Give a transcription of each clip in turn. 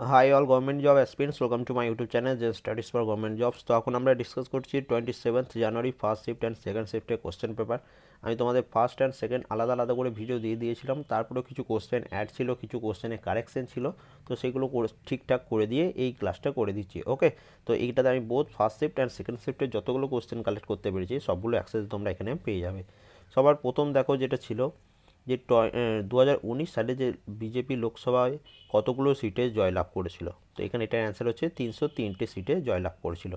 Hi all government job aspirants welcome to my YouTube channel যে studies for government jobs তো এখন আমরা discuss করছি twenty seventh January first shift and second শিফটের question paper আমি তোমাদের first and second আলাদা আলাদা করে ভিডিও দিয়ে দিয়েছিলাম, তারপরেও কিছু কোশ্চেন অ্যাড ছিল, কিছু কোশ্চেনে কারেকশন ছিল, তো সেগুলো ঠিকঠাক করে দিয়ে এই ক্লাসটা করে দিচ্ছি ওকে তো এইটাতে আমি বোধ ফার্স্ট শিফট অ্যান্ড সেকেন্ড শিফটের যতগুলো কোশ্চেন কালেক্ট করতে পেরেছি, সবগুলো অ্যাক্সেস তোমরা এখানে পেয়ে যাবে। সবার প্রথম দেখো যেটা ছিল যে দু হাজার উনিশ সালে যে বিজেপি লোকসভায় কতগুলো সিটে জয়লাভ করেছিল? তো এখানে এটার অ্যান্সার হচ্ছে তিনশো তিনটে সিটে জয়লাভ করেছিল।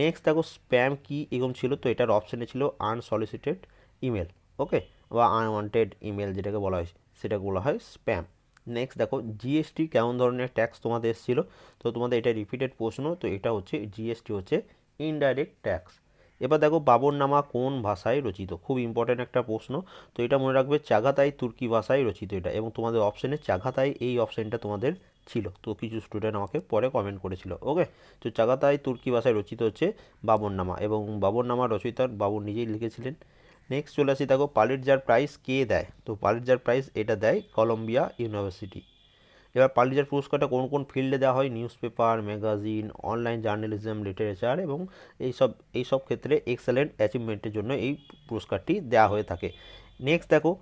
নেক্সট দেখো স্প্যাম কি এরকম ছিল? তো এটার অপশানে ছিল আনসলিসিটেড ইমেল ওকে বা আনওয়ান্টেড ইমেল যেটাকে বলা হয় সেটা বলা হয় স্প্যাম নেক্সট দেখো জিএসটি কেমন ধরনের ট্যাক্স তোমাদের এসেছিল? তো তোমাদের এটা রিপিটেড প্রশ্ন, তো এটা হচ্ছে জিএসটি হচ্ছে ইনডাইরেক্ট ট্যাক্স এবার দেখো বাবরনামা কোন ভাষায় রচিত? খুব ইম্পর্ট্যান্ট একটা প্রশ্ন। তো এটা মনে রাখবে চাগাতাই তুর্কি ভাষায় রচিত এটা এবং তোমাদের অপশানে চাগাতাই এই অপশানটা তোমাদের ছিল। তো কিছু স্টুডেন্ট আমাকে পরে কমেন্ট করেছিল ওকে তো চাগাতাই তুর্কি ভাষায় রচিত হচ্ছে বাবরনামা এবং বাবরনামা রচয়িতা বাবর নিজেই লিখেছিলেন। নেক্সট চলে আসি দেখো পালিটজার প্রাইজ কে দেয়? তো পালিটজার প্রাইজ এটা দেয় কলম্বিয়া ইউনিভার্সিটি এবার পালিজার পুরস্কারটা কোন কোন ফিল্ডে দেওয়া হয়? Newspaper, magazine, online journalism, literature এবং এইসব এইসব ক্ষেত্রে এক্সেলেন্ট অ্যাচিভমেন্টের জন্য এই পুরস্কারটি দেওয়া হয়ে থাকে। নেক্সট দেখো,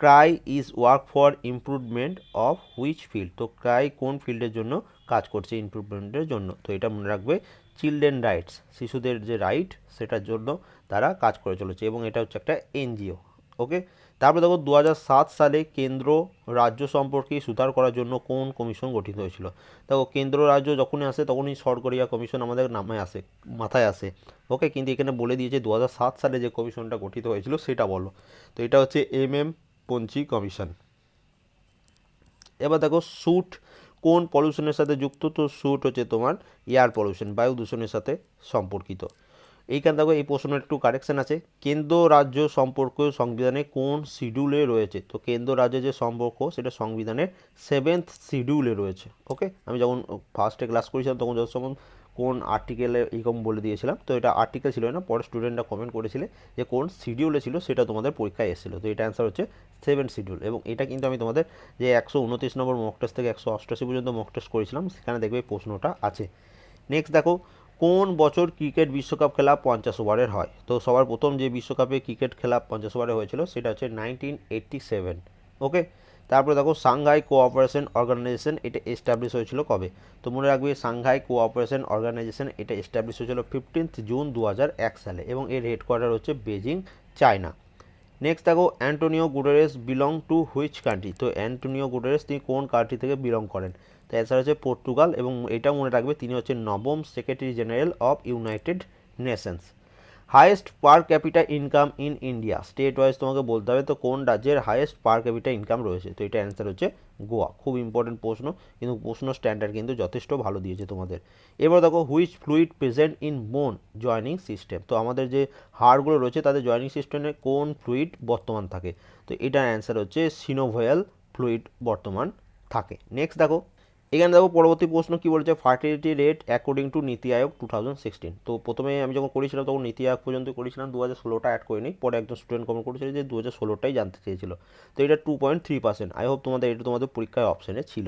CRY is work for improvement of which field? তো ক্রাই কোন ফিল্ডের জন্য কাজ করছে ইমপ্রুভমেন্টের জন্য? তো এটা মনে রাখবে, চিলড্রেন রাইটস, শিশুদের যে রাইট সেটার জন্য তারা কাজ করে চলেছে এবং এটা হচ্ছে একটা এনজিও, ওকে? তারপরে দেখো দু হাজার সাত সালে কেন্দ্র রাজ্য সম্পর্কে সুধার করার জন্য কোন কমিশন গঠিত হয়েছিল? দেখো কেন্দ্র রাজ্য যখনই আসে তখনই সরকারিয়া কমিশন আমাদের নামে আসে, মাথায় আসে। ওকে কিন্তু এখানে বলে দিয়েছে দু হাজার সাত সালে যে কমিশনটা গঠিত হয়েছিল সেটা বলো। তো এটা হচ্ছে এম এম পঞ্চি কমিশন। এবার দেখো স্যুট কোন পলিউশনের সাথে যুক্ত? তো স্যুট হচ্ছে তোমার এয়ার পলিউশন বায়ু দূষণের সাথে সম্পর্কিত। এইখানে দেখো, এই প্রশ্নের একটু কারেকশন আছে। কেন্দ্র রাজ্য সম্পর্ক সংবিধানে কোন শিডিউলে রয়েছে? তো কেন্দ্র রাজ্যের যে সম্পর্ক, সেটা সংবিধানের সেভেন্থ শিডিউলে রয়েছে। ওকে আমি যখন ফার্স্টে ক্লাস করেছিলাম, তখন যত সময় কোন আর্টিকেলে এরকম বলে দিয়েছিলাম। তো এটা আর্টিকেল ছিল না, পরে স্টুডেন্টরা কমেন্ট করেছিলে যে কোন শিডিউলে ছিল, সেটা তোমাদের পরীক্ষায় এসেছিল। তো এটা অ্যান্সার হচ্ছে সেভেন শিডিউল এবং এটা কিন্তু আমি তোমাদের যে একশো উনত্রিশ নম্বর মক টেস্ট থেকে একশো অষ্টআশি পর্যন্ত মক টেস্ট করেছিলাম, সেখানে দেখবে প্রশ্নটা আছে। নেক্সট দেখো কোন বছর ক্রিকেট বিশ্বকাপ খেলা পঞ্চাশ ওভারের হয়? তো সবার প্রথম যে বিশ্বকাপে ক্রিকেট খেলা পঞ্চাশ ওভারে হয়েছিল, সেটা হচ্ছে নাইনটিন এইট্টি সেভেন। ওকে? তারপরে দেখো সাংঘাই কোঅপারেশন অর্গানাইজেশন এটা এস্টাবলিশ হয়েছিল কবে? তো মনে রাখবে সাংঘাই কোঅপারেশন অর্গানাইজেশন এটা এস্টাবলিশ হয়েছিল ফিফটিন্থ জুন দু সালে এবং এর হেডকোয়ার্টার হচ্ছে বেজিং চায়না। নেক্সট দেখো, Antonio Guterres belong to which country তো অ্যান্টোনিও গুডারেস তিনি কোন কান্ট্রি থেকে বিলং করেন? তো অ্যান্সার হচ্ছে পর্তুগাল এবং এটা মনে রাখবে তিনি হচ্ছে নবম secretary general of united nations highest per capita income in India state wise তোমাকে বলতে হবে তো কোন রাজ্যের হাইয়েস্ট পার ক্যাপিটা ইনকাম রয়েছে? তো এটা অ্যান্সার হচ্ছে গোয়া। খুব ইম্পর্টেন্ট প্রশ্ন, কিন্তু প্রশ্ন স্ট্যান্ডার্ড কিন্তু যথেষ্ট ভালো দিয়েছে তোমাদের। এবার দেখো which fluid present in bone joining system তো আমাদের যে হাড়গুলো রয়েছে তাদের জয়নিং সিস্টেমে কোন ফ্লুইড বর্তমান থাকে? তো এটার অ্যান্সার হচ্ছে সিনোভয়েল ফ্লুইড বর্তমান থাকে। নেক্সট দেখো এখানে দেখো পরবর্তী প্রশ্ন কি বলছে? ফার্টিলিটি রেট অ্যাকর্ডিং টু নীতি আয়োগ টু থাউজেন্ড সিক্সটিন তো প্রথমে আমি যখন করেছিলাম তখন নীতি আয়োগ পর্যন্ত করেছিলাম দু হাজার ষোলোটা অ্যাড করিনি পরে একজন স্টুডেন্ট কমেন্ট করেছিল যে দু হাজার ষোলোটাই জানতে চেয়েছিল। তো এটা two point three percent I hope তোমাদের, এটা তোমাদের পরীক্ষায় অপশানে ছিল।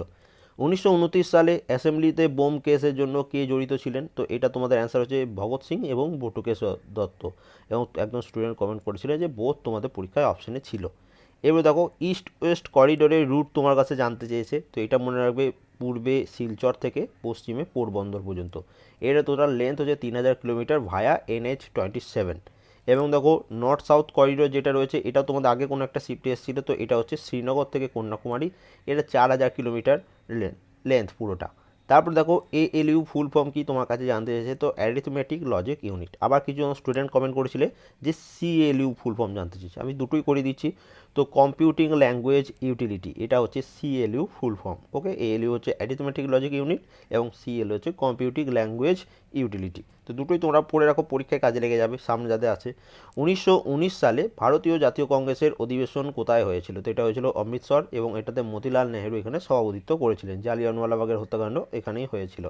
উনিশশো উনত্রিশ সালে অ্যাসেম্বলিতে বোম কেসের জন্য কে জড়িত ছিলেন? তো এটা তোমাদের অ্যান্সার হচ্ছে ভগৎ সিং এবং বটুকেশ দত্ত। এবং একজন স্টুডেন্ট কমেন্ট করেছিলেন যে বোধ তোমাদের পরীক্ষায় অপশানে ছিল। এবার দেখো ইস্ট ওয়েস্ট করিডোরের রুট তোমার কাছে জানতে চেয়েছে, তো এটা মনে রাখবে পূর্বে শিলচর থেকে পশ্চিমে পোরবন্দর পর্যন্ত। এর টোটাল লেন্থ হচ্ছে তিন হাজার kilometre via NH twenty seven এবং দেখো নর্থ সাউথ করিডোর যেটা রয়েছে, এটা তোমাদের আগে কোনো একটা শিফটে এসেছিল, তো এটা হচ্ছে শ্রীনগর থেকে কন্যাকুমারী। এটা চার হাজার কিলোমিটার লেন্থ পুরোটা। তারপর দেখো এ এল ইউ ফুল ফর্ম কি তোমার কাছে জানতে চাইছে? তো অ্যারিথমেটিক লজিক ইউনিট আবার কিছু স্টুডেন্ট কমেন্ট করেছিলে যে C L U full form জানতে চেয়েছে আমি দুটোই করে দিচ্ছি। তো কম্পিউটিং ল্যাঙ্গুয়েজ ইউটিলিটি এটা হচ্ছে C L U full form okay A L U হচ্ছে অ্যারিথমেটিক লজিক ইউনিট এবং সি এল হচ্ছে কম্পিউটিং ল্যাঙ্গুয়েজ ইউটিলিটি তো দুটোই তোমরা পড়ে রাখো, পরীক্ষায় কাজে লেগে যাবে, সামনে যাদের আছে। উনিশশো উনিশ সালে ভারতীয় জাতীয় কংগ্রেসের অধিবেশন কোথায় হয়েছিল? তো এটা হয়েছিল অমৃতসর এবং এটাতে মতিলাল নেহেরু এখানে সভাপতিত্ব করেছিলেন জালিয়ানওয়ালাবাগের হত্যাকাণ্ড এখানেই হয়েছিল।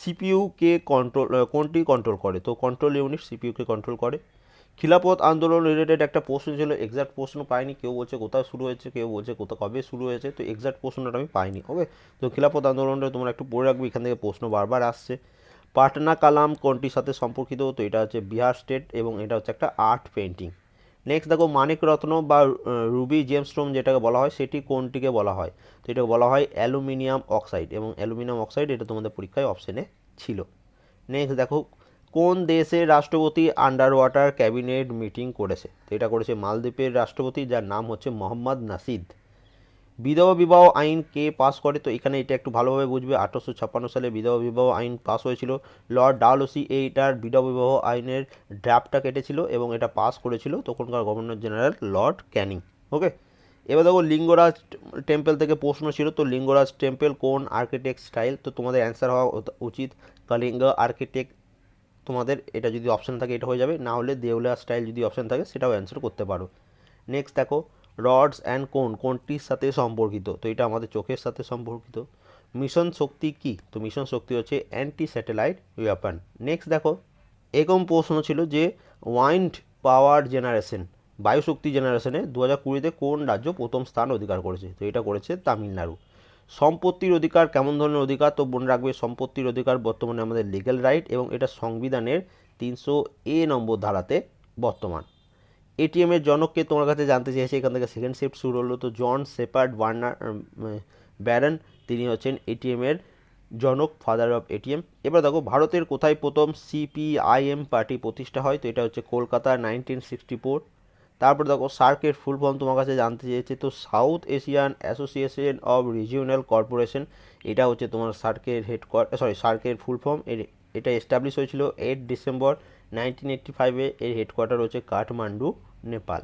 সিপিইউকে কন্ট্রোল কোনটি কন্ট্রোল করে? তো কন্ট্রোল ইউনিট সিপিইউকে কন্ট্রোল করে। খিলাপথ আন্দোলন রিলেটেড একটা প্রশ্ন ছিল এক্সাক্ট প্রশ্ন পাইনি, কেউ বলছে কোথায় শুরু হয়েছে, কেউ বলছে কোথা, কবে শুরু হয়েছে, তো এক্সাক্ট প্রশ্নটা আমি পাইনি ওকে তো খিলাপথ আন্দোলনটা তোমরা একটু পড়ে রাখবে, এখান থেকে প্রশ্ন বারবার আসছে। পাটনা কালাম কোনটির সাথে সম্পর্কিত? তো এটা হচ্ছে বিহার স্টেট এবং এটা হচ্ছে একটা আর্ট পেন্টিং নেক্সট দেখো মানিক রত্ন বা রুবি জেমস্টোন যেটাকে বলা হয়, সেটি কোনটিকে বলা হয়? তো এটাকে বলা হয় অ্যালুমিনিয়াম অক্সাইড এবং অ্যালুমিনিয়াম অক্সাইড এটা তোমাদের পরীক্ষায় অপশনে ছিল। নেক্সট দেখো, কোন দেশের রাষ্ট্রপতি আন্ডার ওয়াটার ক্যাবিনেট মিটিং করেছে? তো এটা করেছে মালদ্বীপের রাষ্ট্রপতি, যার নাম হচ্ছে মোহাম্মদ নাসিদ। বিধবা বিবাহ আইন কে পাস করে? তো এখানে এটা একটু ভালোভাবে বুঝবে। আঠারোশো ছাপ্পান্ন সালে বিধবা বিবাহ আইন পাস হয়েছিল। লর্ড ডালওসি এইটার বিধবা বিবাহ আইনের ড্রাফটটা কেটেছিল এবং এটা পাস করেছিল তখনকার governor general Lord Canning. Okay? এবার দেখো লিঙ্গরাজ টেম্পল থেকে প্রশ্ন ছিল, তো লিঙ্গরাজ টেম্পল কোন আর্কিটেক্ট স্টাইল? তো তোমাদের অ্যান্সার হওয়া উচিত। কলিঙ্গ আর্কিটেক্ট তোমাদের এটা যদি অপশান থাকে, এটা হয়ে যাবে। না হলে দেউলিয়া স্টাইল যদি অপশান থাকে, সেটাও অ্যান্সার করতে পারো। নেক্সট দেখো রডস অ্যান্ড কোন, কোনটির সাথে সম্পর্কিত? তো এটা আমাদের চোখের সাথে সম্পর্কিত। মিশন শক্তি কি? তো মিশন শক্তি হচ্ছে অ্যান্টি স্যাটেলাইট ওয়েপন নেক্সট দেখো, এরকম প্রশ্ন ছিল যে ওয়াইন্ড পাওয়ার জেনারেশন বায়ুশক্তি জেনারেশনে দু হাজার কুড়িতে কোন রাজ্য প্রথম স্থান অধিকার করেছে? তো এটা করেছে তামিলনাড়ু। সম্পত্তির অধিকার কেমন ধরনের অধিকার? তো মনে রাখবে সম্পত্তির অধিকার বর্তমানে আমাদের লিগ্যাল রাইট এবং এটা সংবিধানের তিনশো এ নম্বর ধারাতে বর্তমান। এটিএমের জনককে তোমার কাছে জানতে চেয়েছে এখান থেকে সেকেন্ড শিফট শুরু হলো। তো জন সেপার্ড ওয়ার্নার ব্যারন তিনি হচ্ছেন এটিএমের জনক ফাদার অফ এটিএম এবার দেখো, ভারতের কোথায় প্রথম সিপিআইএম পার্টি প্রতিষ্ঠা হয়? তো এটা হচ্ছে কলকাতা নাইনটিন সিক্সটি ফোর তারপর দেখো, সার্কের ফুল ফর্ম তোমার কাছে জানতে চেয়েছে তো south Asian association of regional corporation এটা হচ্ছে তোমার সার্কের হেডকোয়ার্টার সরি সার্কের ফুল ফর্ম। এটা এস্টাবলিশ হয়েছিল এইট ডিসেম্বর নাইনটিন এইট্টি ফাইভে এর হেডকোয়ার্টার হচ্ছে কাঠমান্ডু, নেপাল।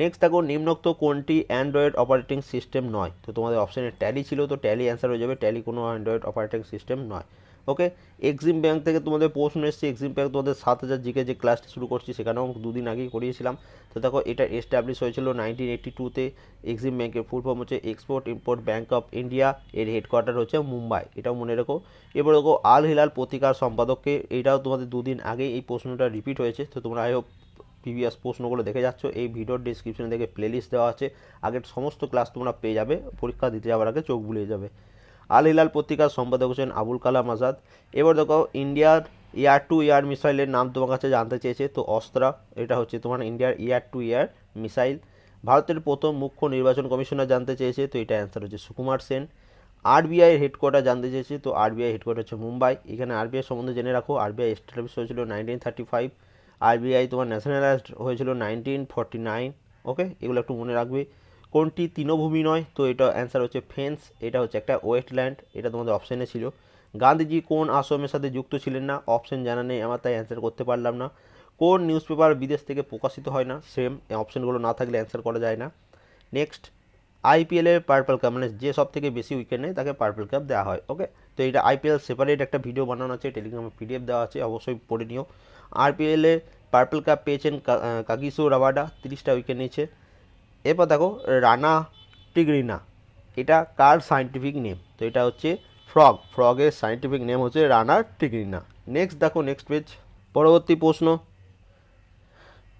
নেক্সট দেখো, নিম্নোক্ত কোনটি অ্যান্ড্রয়েড অপারেটিং সিস্টেম নয়? তো তোমাদের অপশানে ট্যালি ছিল, তো ট্যালি অ্যান্সার হয়ে যাবে। ট্যালি কোনো অ্যান্ড্রয়েড অপারেটিং সিস্টেম নয়। ওকে এক্সিম ব্যাংক থেকে তোমাদের প্রশ্ন এসেছে। এক্সিম ব্যাংক তোমাদের সাত হাজার জিকে যে ক্লাসটি শুরু করছি, সেখানেও দুদিন আগেই করিয়েছিলাম। তো দেখো, এটা এস্টাবলিশ হয়েছিল নাইনটিন এইট্টি টুতে এক্সিম ব্যাংকের ফুল ফর্ম হচ্ছে export import bank of India এর হেডকোয়ার্টার হচ্ছে মুম্বাই। এটাও মনে রেখো। এবার দেখো আল হিলাল পত্রিকার সম্পাদককে, এটাও তোমাদের দুদিন আগে এই প্রশ্নটা রিপিট হয়েছে। তো তোমরা আই হোপ প্রিভিয়াস প্রশ্নগুলো দেখে যাচ্ছ। এই ভিডিওর ডিসক্রিপশনে দেখে প্লেলিস্ট দেওয়া আছে। আগের সমস্ত ক্লাস তোমরা পেয়ে যাবে। পরীক্ষা দিতে যাওয়ার আগে চোখ বুলিয়ে যাবে। আল হিলাল পত্রিকার সম্পাদক হচ্ছেন আবুল কালাম আজাদ। এবার দেখো, ইন্ডিয়ার ইয়ার টু ইয়ার মিসাইলের নাম তোমার কাছে জানতে চেয়েছে, তো অস্ত্রা, এটা হচ্ছে তোমার ইন্ডিয়ার ইয়ার টু ইয়ার মিসাইল। ভারতের প্রথম মুখ্য নির্বাচন কমিশনার জানতে চেয়েছে, তো এটা অ্যান্সার হচ্ছে সুকুমার সেন। আরবিআই হেডকোয়ার্টার জানতে চেয়েছে, তো আরবিআই হেডকোয়ার্টার হচ্ছে মুম্বাই। এখানে আরবিআই সম্বন্ধে জেনে রাখো, আরবিআই এস্টাবলিশ হয়েছিল নাইনটিন থার্টি ফাইভ আরবিআই তোমার ন্যাশনালাইজড হয়েছিল নাইনটিন ফর্টি নাইন ওকে এগুলো একটু মনে রাখবে। কোনটি তৃণভূমি নয়? তো এটা অ্যান্সার হচ্ছে ফেন্স এটা হচ্ছে একটা ওয়েস্টল্যান্ড এটা তোমাদের অপশানে ছিল। গান্ধীজি কোন আশ্রমের সাথে যুক্ত ছিলেন না? অপশন জানা নেই আমার, তাই অ্যান্সার করতে পারলাম না। কোন নিউজ পেপার বিদেশ থেকে প্রকাশিত হয় না? সেম অপশনগুলো না থাকলে অ্যান্সার করা যায় না। নেক্সট আইপিএলের পার্পল কাপ মানে যে সব থেকে বেশি উইকেট নেয়, তাকে পার্পল কাপ দেওয়া হয় ওকে তো এটা আইপিএল সেপারেট একটা ভিডিও বানানো আছে টেলিগ্রামে পিডিএফ দেওয়া আছে, অবশ্যই পড়ে নিও। আরপিএলে পার্পল কাপ পেয়েছেন কাগিসো রাবাডা তিরিশটা উইকেট নিয়েছে। এরপর দেখো রানা টিগ্রিনা এটা কার সাইন্টিফিক নেম তো এটা হচ্ছে ফ্রগ ফ্রগের সাইন্টিফিক নেম হচ্ছে রানা টিগ্রিনা নেক্সট দেখো নেক্সট পেজ পরবর্তী প্রশ্ন।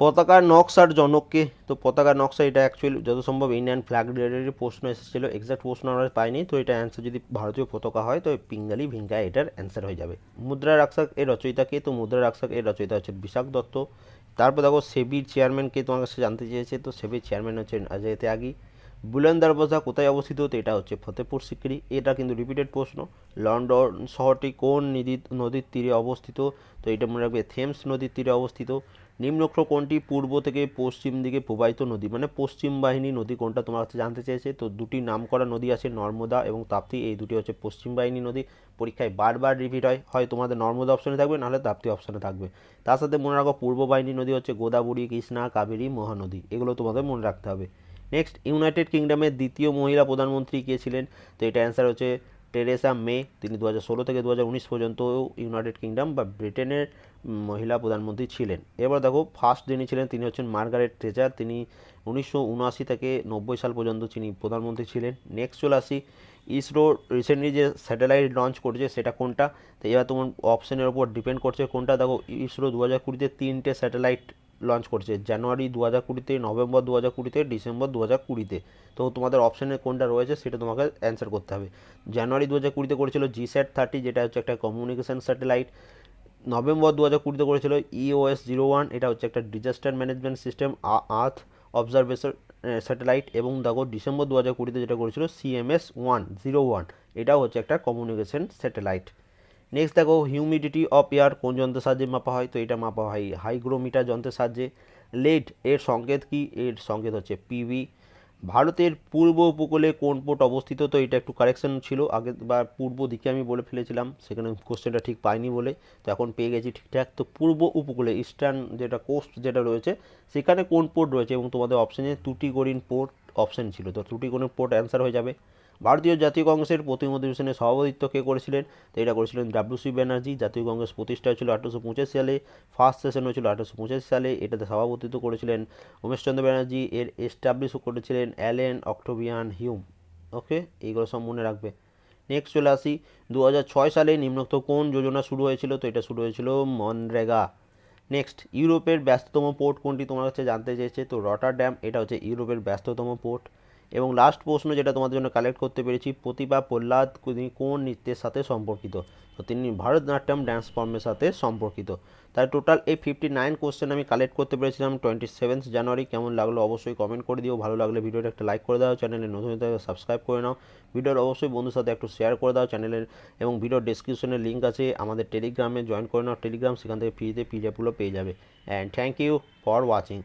পতাকার নকশার জনককে, তো পতাকার নকশা এটা অ্যাকচুয়ালি যত সম্ভব ইন্ডিয়ান ফ্ল্যাগ রিলেটেড প্রশ্ন এসেছিল এক্সাক্ট প্রশ্ন আমরা পাইনি, তো এটা অ্যান্সার যদি ভারতীয় পতাকা হয়, তো পিঙ্গালি ভিঙ্গা এটার অ্যান্সার হয়ে যাবে। মুদ্রা রাক্ষক এর রচয়িতা কে? তো মুদ্রা রাক্ষক এর রচয়িতা হচ্ছে বিশাখ দত্ত। তারপর দেখো সেবির চেয়ারম্যানকে তোমার কাছে জানতে চেয়েছে তো সেবির চেয়ারম্যান হচ্ছেন অজয় ত্যাগী। বুলেন দরবাজা কোথায় অবস্থিত, তো এটা হচ্ছে ফতেপুর সিক্রি। এটা কিন্তু রিপিটেড প্রশ্ন। লন্ডন শহরটি কোন নদী নদীর তীরে অবস্থিত? তো এটা মনে রাখবে, থেমস নদীর তীরে অবস্থিত। নিম্নোক্ত কোনটি পূর্ব থেকে পশ্চিম দিকে প্রবাহিত নদী? মানে পশ্চিম বাহিনী নদী কোনটা তোমার কাছে জানতে চেয়েছে? তো দুটি নামকরা নদী আছে, নর্মদা এবং তাপ্তি। এই দুটি হচ্ছে পশ্চিম বাহিনী নদী। পরীক্ষায় বারবার রিপিট হয়। হয় তোমাদের নর্মদা অপশনে থাকবে, নাহলে তাপ্তি অপশনে থাকবে। তার সাথে মনে রাখো, পূর্ব বাহিনী নদী হচ্ছে গোদাবরী, কৃষ্ণা, কাবেরী, মহানদী। এগুলো তোমাদের মনে রাখতে হবে। নেক্সট ইউনাইটেড কিংডমের দ্বিতীয় মহিলা প্রধানমন্ত্রী কে ছিলেন? তো এটা অ্যান্সার হচ্ছে টেরেসা মে তিনি দু ষোলো থেকে দু উনিশ পর্যন্ত ইউনাইটেড কিংডম বা ব্রিটেনের মহিলা প্রধানমন্ত্রী ছিলেন। এবার দেখো ফার্স্ট যিনি ছিলেন, তিনি হচ্ছেন মার্গারেট ট্রেজার তিনি উনিশশো উনআশি থেকে নব্বই সাল পর্যন্ত তিনি প্রধানমন্ত্রী ছিলেন। নেক্সট চলে আসি ইসরো রিসেন্টলি যে স্যাটেলাইট লঞ্চ করছে সেটা কোনটা? তো এবার তোমার অপশনের ওপর ডিপেন্ড করছে কোনটা? দেখো ইসরো দু হাজার কুড়িতে তিনটে স্যাটেলাইট লঞ্চ করেছে জানুয়ারি দু হাজার কুড়িতে নভেম্বর দু হাজার কুড়িতে ডিসেম্বর দু হাজার কুড়িতে। তো তোমাদের অপশানে কোনটা রয়েছে সেটা তোমাকে অ্যান্সার করতে হবে। জানুয়ারি দু হাজার কুড়িতে করেছিল জি স্যাট থার্টি যেটা হচ্ছে একটা কমিউনিকেশন স্যাটেলাইট নভেম্বর দু হাজার কুড়িতে করেছিল ইওএস জিরো ওয়ান এটা হচ্ছে একটা disaster management system earth observation satellite এবং দেখো ডিসেম্বর দু হাজার কুড়িতে যেটা করেছিল সিএমএস ওয়ান জিরো ওয়ান এটাও হচ্ছে একটা কমিউনিকেশন স্যাটেলাইট নেক্সট দেখো হিউমিডিটি অফ এয়ার কোন যন্ত্রের সাহায্যে মাপা হয়? তো এটা মাপা হয় হাইগ্রোমিটার যন্ত্রের সাহায্যে। লেড এর সংকেত কি? এর সংকেত হচ্ছে পিভি ভারতের পূর্ব উপকূলে কোন পোর্ট অবস্থিত? তো এটা একটু কারেকশন ছিল। আগে বা পূর্ব দিকে আমি বলে ফেলেছিলাম, সেখানে কোশ্চেনটা ঠিক পাইনি বলে। তো এখন পেয়ে গেছি ঠিকঠাক। তো পূর্ব উপকূলে ইস্টার্ন যেটা কোস্ট যেটা রয়েছে, সেখানে কোন পোর্ট রয়েছে? এবং তোমাদের অপশানে তুটিগরিন পোর্ট অপশান ছিল। তো তুটিগরিন পোর্ট অ্যান্সার হয়ে যাবে। ভারতীয় জাতীয় কংগ্রেসের প্রতিনিধি অধিবেশনে সভাপতিত্ব কে করেছিলেন? তো এটা করেছিলেন ডাব্লিউসি ব্যানার্জি। জাতীয় কংগ্রেস প্রতিষ্ঠা হয়েছিল আঠারোশো পঁচাশি সালে ফার্স্ট সেশন হয়েছিল আঠারোশো পঁচাশি সালে। এটাতে সভাপতিত্ব করেছিলেন উমেশচন্দ্র ব্যানার্জি। এর এস্টাবলিশও করেছিলেন অ্যালেন অক্টোবিয়ান হিউম। ওকে? এইগুলো সব মনে রাখবে। নেক্সট চলে আসি। দু হাজার ছয় সালে নিম্নোক্ত কোন যোজনা শুরু হয়েছিল? তো এটা শুরু হয়েছিল মনরেগা। নেক্সট ইউরোপের ব্যস্ততম পোর্ট কোনটি? তোমার কাছে জানতে চেয়েছে। তো রটার ড্যাম এটা হচ্ছে ইউরোপের ব্যস্ততম পোর্ট এবং লাস্ট প্রশ্ন যেটা তোমাদের জন্য কালেক্ট করতে পেরেছি, প্রতিভা প্রহ্লাদ কোন নৃত্যের সাথে সম্পর্কিত? তো তিনি ভারতনাট্যম ড্যান্স ফর্মের সাথে সম্পর্কিত। তাই টোটাল এই ফিফটি নাইন কোশ্চেন আমি কালেক্ট করতে পেরেছিলাম টোয়েন্টি সেভেন্থ জানুয়ারি কেমন লাগল অবশ্যই কমেন্ট করে দিও। ভালো লাগলে ভিডিওটা একটা লাইক করে দাও চ্যানেলে নতুন সাবস্ক্রাইব করে নাও। ভিডিওর অবশ্যই বন্ধুর সাথে একটু শেয়ার করে দাও চ্যানেলের এবং ভিডিওর ডিসক্রিপশনে লিঙ্ক আছে আমাদের টেলিগ্রামে জয়েন করে নাও টেলিগ্রাম সেখান থেকে ফ্রিতে পিডিএফগুলো পেয়ে যাবে। And thank you for watching